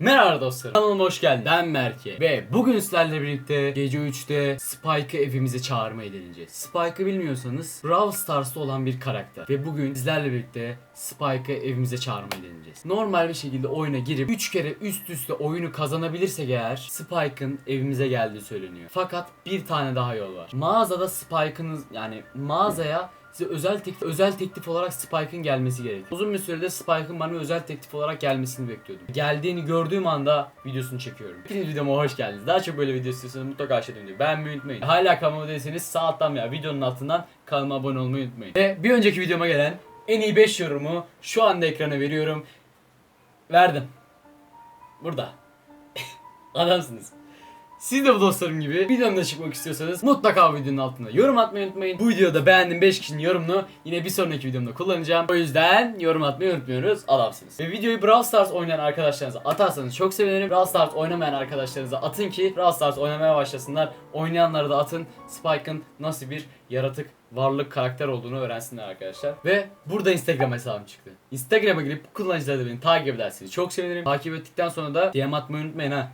Merhaba dostlarım. Kanalıma hoş geldin. Ben Merke. Ve bugün sizlerle birlikte gece 3'te Spike'ı evimize çağırmayı deneyeceğiz. Spike'ı bilmiyorsanız Brawl Stars'ta olan bir karakter. Ve bugün sizlerle birlikte Spike'ı evimize çağırmayı deneyeceğiz. Normal bir şekilde oyuna girip 3 kere üst üste oyunu kazanabilirsek eğer Spike'ın evimize geldiği söyleniyor. Fakat bir tane daha yol var. Mağazada Spike'ınız yani mağazaya size özel teklif, özel teklif olarak Spike'ın gelmesi gerekiyor. Uzun bir süredir Spike'ın bana özel teklif olarak gelmesini bekliyordum. Geldiğini gördüğüm anda videosunu çekiyorum. İkinci videoma hoş geldiniz. Daha çok böyle video istiyorsanız mutlaka aşağıda videoyu beğenmeyi unutmayın. Hala kanalıma değilseniz sağ alttan veya videonun altından kanalıma abone olmayı unutmayın. Ve bir önceki videoma gelen en iyi 5 yorumu şu anda ekrana veriyorum. Verdim. Burada. Adamsınız. Siz de bu dostlarım gibi videomda çıkmak istiyorsanız mutlaka videonun altında yorum atmayı unutmayın. Bu videoda beğendiğim 5 kişinin yorumunu yine bir sonraki videomda kullanacağım. O yüzden yorum atmayı unutmuyoruz. Adamsınız. Ve videoyu Brawl Stars oynayan arkadaşlarınıza atarsanız çok sevinirim. Brawl Stars oynamayan arkadaşlarınıza atın ki Brawl Stars oynamaya başlasınlar. Oynayanları da atın. Spike'ın nasıl bir yaratık varlık karakter olduğunu öğrensinler arkadaşlar. Ve burada Instagram hesabım çıktı. Instagram'a girip kullanıcıları da beni takip ederseniz çok sevinirim. Takip ettikten sonra da DM atmayı unutmayın ha.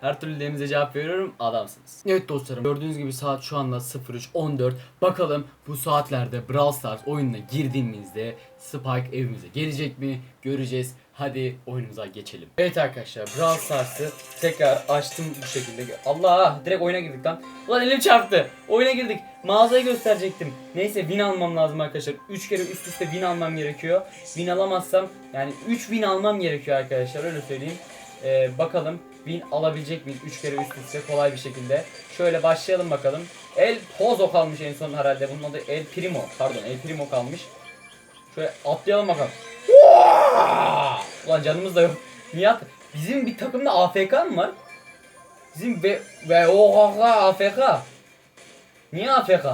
Her türlü DM'inize cevap veriyorum. Adamsınız. Evet dostlarım. Gördüğünüz gibi saat şu anda 03.14. Bakalım bu saatlerde Brawl Stars oyununa girdiğimizde Spike evimize gelecek mi? Göreceğiz. Hadi oyunumuza geçelim. Evet arkadaşlar Brawl Stars'ı tekrar açtım bu şekilde. Allah direkt oyuna girdik lan. Ulan elim çarptı. Oyuna girdik. Mağazayı gösterecektim. Neyse win almam lazım arkadaşlar. 3 kere üst üste win almam gerekiyor. Win alamazsam yani 3 win almam gerekiyor arkadaşlar öyle söyleyeyim. Ee, bakalım win alabilecek miyiz 3 kere üst üste kolay bir şekilde. Şöyle başlayalım bakalım. El Pozo kalmış en son herhalde. Bunun adı El Primo. Pardon El Primo kalmış. Şöyle atlayalım bakalım. Ulan canımız da yok. Niye at? Bizim bir takımda AFK mı var? Bizim ve ve oha AFK. Niye AFK?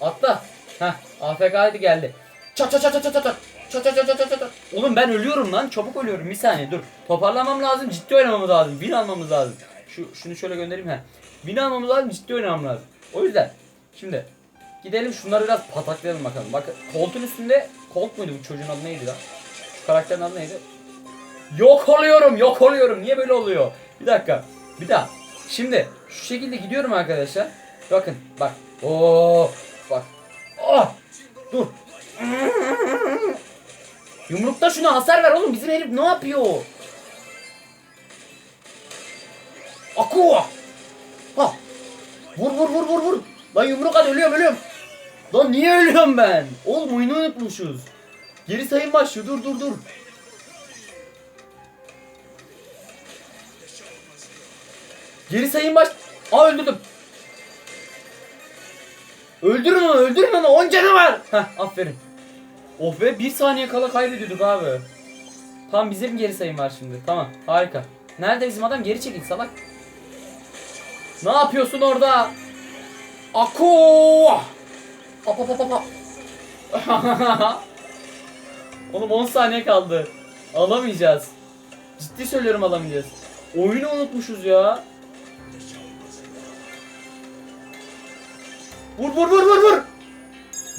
Atla. Heh AFK hadi geldi. Çat çat çat çat çat çat. Çat çat çat çat çat. Oğlum ben ölüyorum lan. Çabuk ölüyorum. Bir saniye dur. Toparlamam lazım. Ciddi oynamamız lazım. Win almamız lazım. Şu şunu şöyle göndereyim ha. Win almamız lazım. Ciddi oynamamız lazım. O yüzden şimdi gidelim şunları biraz pataklayalım bakalım. Bak koltuğun üstünde Colt muydu bu çocuğun adı neydi lan? Şu karakterin adı neydi? Yok oluyorum, yok oluyorum. Niye böyle oluyor? Bir dakika. Bir daha. Şimdi şu şekilde gidiyorum arkadaşlar. Bakın bak. Oo bak. Oh! Dur. Yumrukta şuna hasar ver oğlum. Bizim herif ne yapıyor? Aqua. Ha. Vur vur vur vur vur. Lan yumruk at ölüyorum ölüyorum. Lan niye ölüyorum ben? Oğlum oyunu unutmuşuz. Geri sayım başlıyor. Dur dur dur. Geri sayım baş... Aa öldürdüm. Öldürün onu öldürün onu 10 canı var. Heh aferin. Oh be bir saniye kala kaybediyorduk abi. Tamam bizim geri sayım var şimdi. Tamam harika. Nerede bizim adam geri çekil salak. Ne yapıyorsun orada? Aku! Apa apa apa. Oğlum 10 saniye kaldı. Alamayacağız. Ciddi söylüyorum alamayacağız. Oyunu unutmuşuz ya. Vur vur vur vur vur.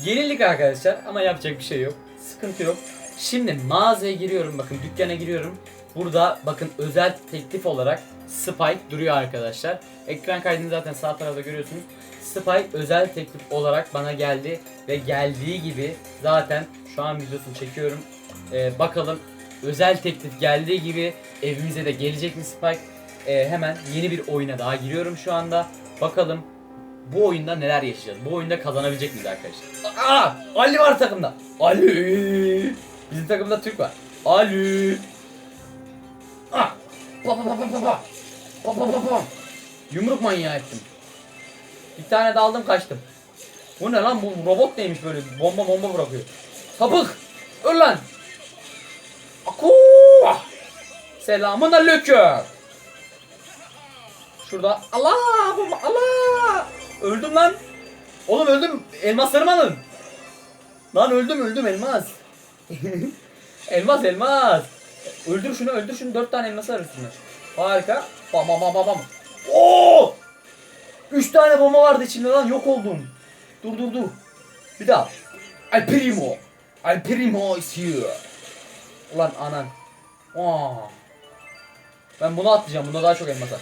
Yenildik arkadaşlar ama yapacak bir şey yok. Sıkıntı yok. Şimdi mağazaya giriyorum bakın dükkana giriyorum. Burada bakın özel teklif olarak Spike duruyor arkadaşlar. Ekran kaydını zaten sağ tarafta görüyorsunuz. Spike özel teklif olarak bana geldi ve geldiği gibi zaten şu an videosunu çekiyorum. Ee, bakalım özel teklif geldiği gibi evimize de gelecek mi Spike? Ee, hemen yeni bir oyuna daha giriyorum şu anda. Bakalım bu oyunda neler yaşayacağız? Bu oyunda kazanabilecek miyiz arkadaşlar? Aa, Ali var takımda. Ali. Bizim takımda Türk var. Ali. Ah. Pa pa pa pa pa pa. Pa pa pa pa. Yumruk manyağı ettim. Bir tane daldım kaçtım. Bu ne lan bu robot neymiş böyle bomba bomba bırakıyor. Sapık. Öl lan. Aku. Selamun aleyküm. Şurada Allah bomba Allah. Öldüm lan. Oğlum öldüm. Elmaslarımı alın. Lan öldüm öldüm elmas. elmas elmas. Öldür şunu öldür şunu. Dört tane elması var üstünde. Harika. Bam bam bam bam bam. Oo! Üç tane bomba vardı içinde lan yok oldum. Dur dur dur. Bir daha. Al primo. Al primo is here. Ulan anan. Aa. Ben bunu atlayacağım. Bunda daha çok elmas var.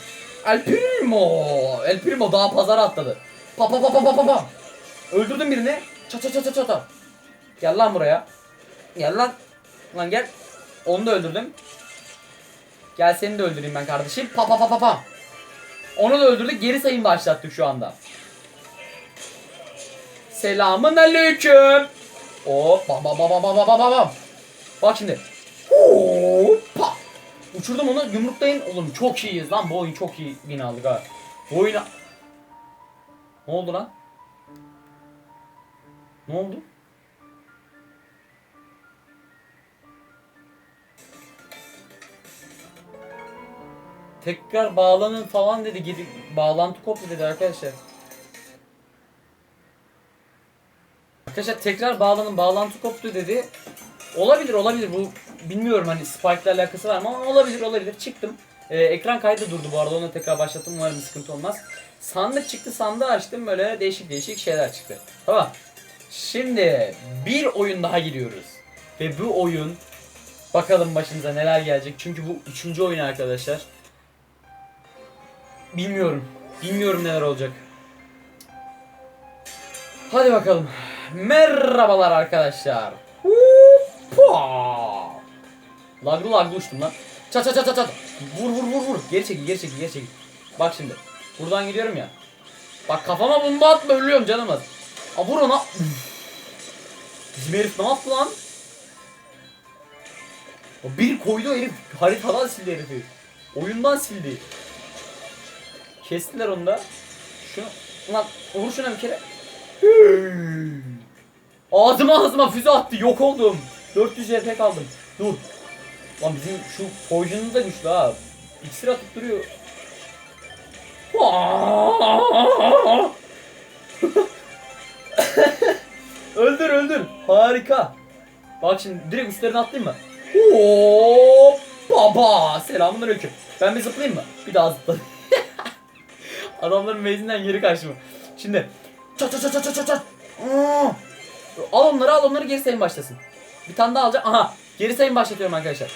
El Primo. El Primo daha pazara atladı. Pa pa pa pa pa pa pa. Öldürdüm birini. Çat çat çat çat çat. Gel lan buraya. Gel lan. Lan gel. Onu da öldürdüm. Gel seni de öldüreyim ben kardeşim. Pa pa pa pa pa. Onu da öldürdük. Geri sayım başlattık şu anda. Selamın aleyküm. Hop bam bam bam bam bam bam bam. Bak şimdi. Oo. Uçurdum onu yumruklayın. Oğlum çok iyiyiz lan bu oyun çok iyi win aldık ha. Bu oyuna... Ne oldu lan? Ne oldu? Tekrar bağlanın falan dedi. Gidip bağlantı koptu dedi arkadaşlar. Arkadaşlar tekrar bağlanın bağlantı koptu dedi. Olabilir olabilir bu bilmiyorum hani Spike ile alakası var mı ama olabilir olabilir. Çıktım. Ee, ekran kaydı durdu bu arada onu tekrar başlattım umarım sıkıntı olmaz. Sandık çıktı sandığı açtım böyle değişik değişik şeyler çıktı. Tamam. Şimdi bir oyun daha giriyoruz. Ve bu oyun bakalım başımıza neler gelecek. Çünkü bu üçüncü oyun arkadaşlar. Bilmiyorum. Bilmiyorum neler olacak. Hadi bakalım. Merhabalar arkadaşlar. Hoppa. Laglı laglı uçtum lan. Çat çat çat çat çat. Vur vur vur vur. Geri çekil geri çekil geri çekil. Bak şimdi. Buradan gidiyorum ya. Bak kafama bomba atma ölüyorum canım az. Aa vur ona. Bizim herif ne yaptı lan? Bir koydu herif haritadan sildi herifi. Oyundan sildi. Kestiler onu da. Şunu lan vur şuna bir kere. Ağzıma ağzıma füze attı yok oldum. 400 JP kaldım. Dur. Lan bizim şu Poison'u da güçlü ha. İksir atıp duruyor. öldür öldür. Harika. Bak şimdi direkt üstlerine atlayayım mı? Hop baba. Selamünaleyküm. Ben bir zıplayayım mı? Bir daha zıplayayım. Adamların mezinden geri kaçtım. Şimdi çat çat çat çat çat çat. Al onları al onları geri sayım başlasın. Bir tane daha alacağım. Aha geri sayım başlatıyorum arkadaşlar.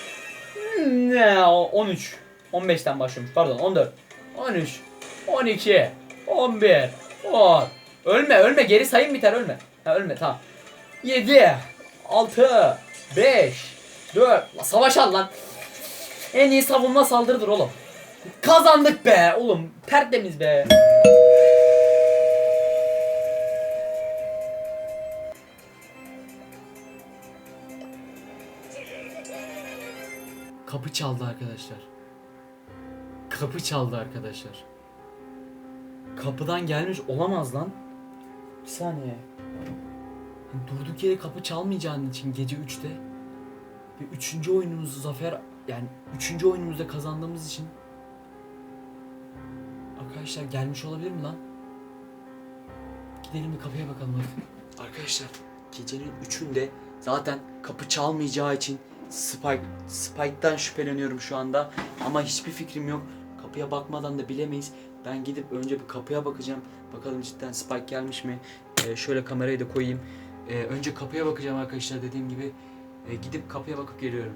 Ne 13 15'ten başlıyormuş pardon 14 13 12 11 10 Ölme ölme geri sayım biter ölme. Ha ölme tamam. 7 6 5 4 La savaş al lan. En iyi savunma saldırıdır oğlum. Kazandık be oğlum. Tertemiz be. Kapı çaldı arkadaşlar. Kapı çaldı arkadaşlar. Kapıdan gelmiş olamaz lan. Bir saniye. Durduk yere kapı çalmayacağın için gece 3'te ve 3. oyunumuzu zafer yani 3. oyunumuzda kazandığımız için Arkadaşlar gelmiş olabilir mi lan? Gidelim bir kapıya bakalım hadi. Arkadaşlar gecenin 3'ünde zaten kapı çalmayacağı için Spike, Spike'dan şüpheleniyorum şu anda. Ama hiçbir fikrim yok. Kapıya bakmadan da bilemeyiz. Ben gidip önce bir kapıya bakacağım. Bakalım cidden Spike gelmiş mi? Ee, şöyle kamerayı da koyayım. Ee, önce kapıya bakacağım arkadaşlar dediğim gibi. Ee, gidip kapıya bakıp geliyorum.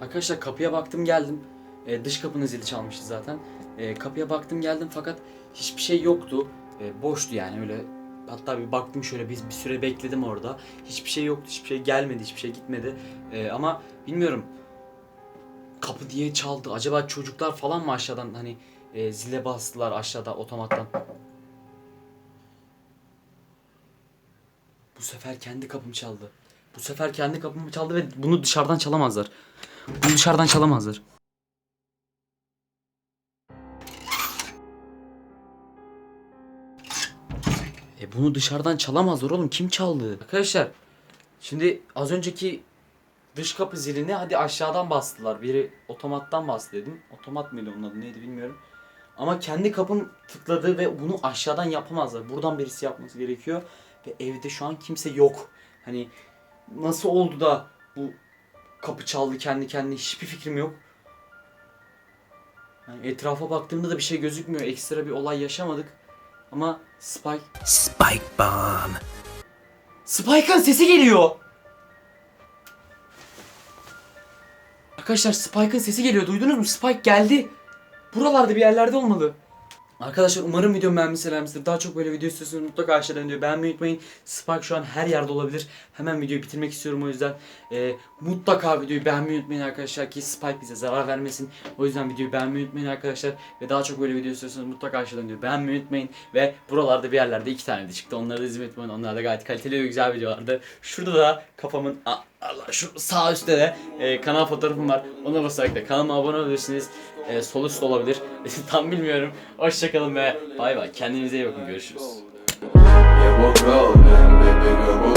Arkadaşlar kapıya baktım geldim. Ee, dış kapının zili çalmıştı zaten. Ee, kapıya baktım geldim fakat hiçbir şey yoktu. Ee, boştu yani öyle. Hatta bir baktım şöyle biz bir süre bekledim orada. Hiçbir şey yoktu, hiçbir şey gelmedi, hiçbir şey gitmedi. Ee, ama bilmiyorum. Kapı diye çaldı. Acaba çocuklar falan mı aşağıdan hani e, zile bastılar aşağıda otomattan. Bu sefer kendi kapım çaldı. Bu sefer kendi kapımı çaldı ve bunu dışarıdan çalamazlar. Bunu dışarıdan çalamazlar. E bunu dışarıdan çalamazlar oğlum. Kim çaldı? Arkadaşlar şimdi az önceki dış kapı zilini hadi aşağıdan bastılar. Biri otomattan bastı dedim. Otomat mıydı onun adı neydi bilmiyorum. Ama kendi kapım tıkladı ve bunu aşağıdan yapamazlar. Buradan birisi yapması gerekiyor. Ve evde şu an kimse yok. Hani nasıl oldu da bu kapı çaldı kendi kendine hiçbir fikrim yok. Yani etrafa baktığımda da bir şey gözükmüyor. Ekstra bir olay yaşamadık. Ama Spike... Spike bomb. Spike'ın sesi geliyor! Arkadaşlar Spike'ın sesi geliyor. Duydunuz mu? Spike geldi. Buralarda bir yerlerde olmalı. Arkadaşlar umarım videomu beğenmişsinizdir. Daha çok böyle video istiyorsanız mutlaka aşağıdan diyor. Beğenmeyi unutmayın. Spike şu an her yerde olabilir. Hemen videoyu bitirmek istiyorum o yüzden. Ee, mutlaka videoyu beğenmeyi unutmayın arkadaşlar ki Spike bize zarar vermesin. O yüzden videoyu beğenmeyi unutmayın arkadaşlar. Ve daha çok böyle video istiyorsanız mutlaka aşağıdan diyor. Beğenmeyi unutmayın. Ve buralarda bir yerlerde iki tane de çıktı. Onları da izlemeyi unutmayın. Onlar da gayet kaliteli ve güzel videolardı. Şurada da kafamın... Aa, Allah şu sağ üstte de e, kanal fotoğrafım var. Ona basarak da kanalıma abone olabilirsiniz. E, sol üst olabilir. Tam bilmiyorum. Hoşçakalın ve bay bay. Kendinize iyi bakın. Görüşürüz. Yeah,